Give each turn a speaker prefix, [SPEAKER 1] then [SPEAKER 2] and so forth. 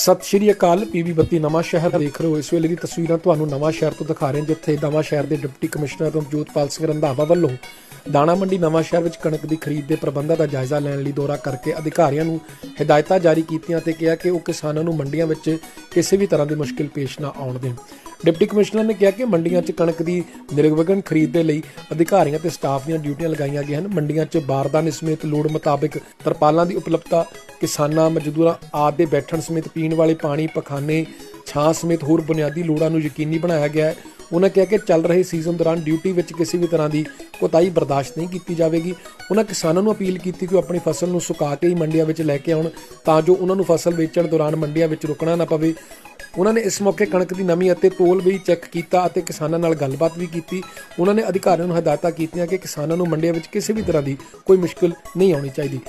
[SPEAKER 1] ਸਤਿ ਸ਼੍ਰੀ ਅਕਾਲ ਪੀਵੀ ਬੱਤੀ ਨਵਾਂ ਸ਼ਹਿਰ ਦੇਖ ਰਹੇ ਹੋ। ਇਸ ਵੇਲੇ ਦੀ ਤਸਵੀਰਾਂ ਤੁਹਾਨੂੰ ਨਵਾਂ ਸ਼ਹਿਰ ਤੋਂ ਦਿਖਾ ਰਹੇ ਹਾਂ, ਜਿੱਥੇ ਨਵਾਂ ਸ਼ਹਿਰ ਦੇ ਡਿਪਟੀ ਕਮਿਸ਼ਨਰ ਰਮਜੋਤਪਾਲ ਸਿੰਘ ਰੰਧਾਵਾ ਵੱਲੋਂ ਦਾਣਾ ਮੰਡੀ ਨਵਾਂ ਸ਼ਹਿਰ ਵਿੱਚ ਕਣਕ ਦੀ ਖਰੀਦ ਦੇ ਪ੍ਰਬੰਧਾਂ ਦਾ ਜਾਇਜ਼ਾ ਲੈਣ ਲਈ ਦੌਰਾ ਕਰਕੇ ਅਧਿਕਾਰੀਆਂ ਨੂੰ ਹਦਾਇਤਾਂ ਜਾਰੀ ਕੀਤੀਆਂ ਤੇ ਕਿਹਾ ਕਿ ਉਹ ਕਿਸਾਨਾਂ ਨੂੰ ਮੰਡੀਆਂ ਵਿੱਚ ਕਿਸੇ ਵੀ ਤਰ੍ਹਾਂ ਦੀ ਮੁਸ਼ਕਿਲ ਪੇਸ਼ ਨਾ ਆਉਣ ਦੇਣ। ਡਿਪਟੀ ਕਮਿਸ਼ਨਰ ਨੇ ਕਿਹਾ ਕਿ ਮੰਡੀਆਂ 'ਚ ਕਣਕ ਦੀ ਨਿਰਵਿਘਨ ਖਰੀਦ ਦੇ ਲਈ ਅਧਿਕਾਰੀਆਂ ਤੇ ਸਟਾਫ ਦੀਆਂ ਡਿਊਟੀਆਂ ਲਗਾਈਆਂ ਗਈਆਂ ਹਨ। ਮੰਡੀਆਂ 'ਚ ਬਾਰਦਾਨੇ ਸਮੇਤ ਲੋੜ ਮੁਤਾਬਕ ਤਰਪਾਲਾਂ ਦੀ ਉਪਲਬਧਤਾ, ਕਿਸਾਨਾਂ, ਮਜ਼ਦੂਰਾਂ ਆਦਿ ਦੇ ਬੈਠਣ ਸਮੇਤ ਪੀਣ ਵਾਲੇ ਪਾਣੀ, ਪਖਾਨੇ, ਛਾਂ ਸਮੇਤ ਹੋਰ ਬੁਨਿਆਦੀ ਲੋੜਾਂ ਨੂੰ ਯਕੀਨੀ ਬਣਾਇਆ ਗਿਆ ਹੈ। ਉਹਨਾਂ ਕਿਹਾ ਕਿ ਚੱਲ ਰਹੇ ਸੀਜ਼ਨ ਦੌਰਾਨ ਡਿਊਟੀ ਵਿੱਚ ਕਿਸੇ ਵੀ ਤਰ੍ਹਾਂ ਦੀ ਕੋਤਾਹੀ ਬਰਦਾਸ਼ਤ ਨਹੀਂ ਕੀਤੀ ਜਾਵੇਗੀ। ਉਹਨਾਂ ਕਿਸਾਨਾਂ ਨੂੰ ਅਪੀਲ ਕੀਤੀ ਕਿ ਉਹ ਆਪਣੀ ਫਸਲ ਨੂੰ ਸੁਕਾ ਕੇ ਹੀ ਮੰਡੀਆਂ ਵਿੱਚ ਲੈ ਕੇ ਆਉਣ, ਤਾਂ ਜੋ ਉਹਨਾਂ ਨੂੰ ਫਸਲ ਵੇਚਣ ਦੌਰਾਨ ਮੰਡੀਆਂ ਵਿੱਚ ਰੁਕਣਾ ਨਾ ਪਵੇ। ਉਹਨਾਂ ਨੇ ਇਸ ਮੌਕੇ ਕਣਕ ਦੀ ਨਮੀ ਅਤੇ ਤੋਲ ਵੀ ਚੈੱਕ ਕੀਤਾ ਅਤੇ ਕਿਸਾਨਾਂ ਨਾਲ ਗੱਲਬਾਤ ਵੀ ਕੀਤੀ। ਉਹਨਾਂ ਨੇ ਅਧਿਕਾਰੀਆਂ ਨੂੰ ਹਦਾਇਤਾਂ ਕੀਤੀਆਂ ਕਿ ਕਿਸਾਨਾਂ ਨੂੰ ਮੰਡੀਆਂ ਵਿੱਚ ਕਿਸੇ ਵੀ ਤਰ੍ਹਾਂ ਦੀ ਕੋਈ ਮੁਸ਼ਕਲ ਨਹੀਂ ਆਉਣੀ ਚਾਹੀਦੀ।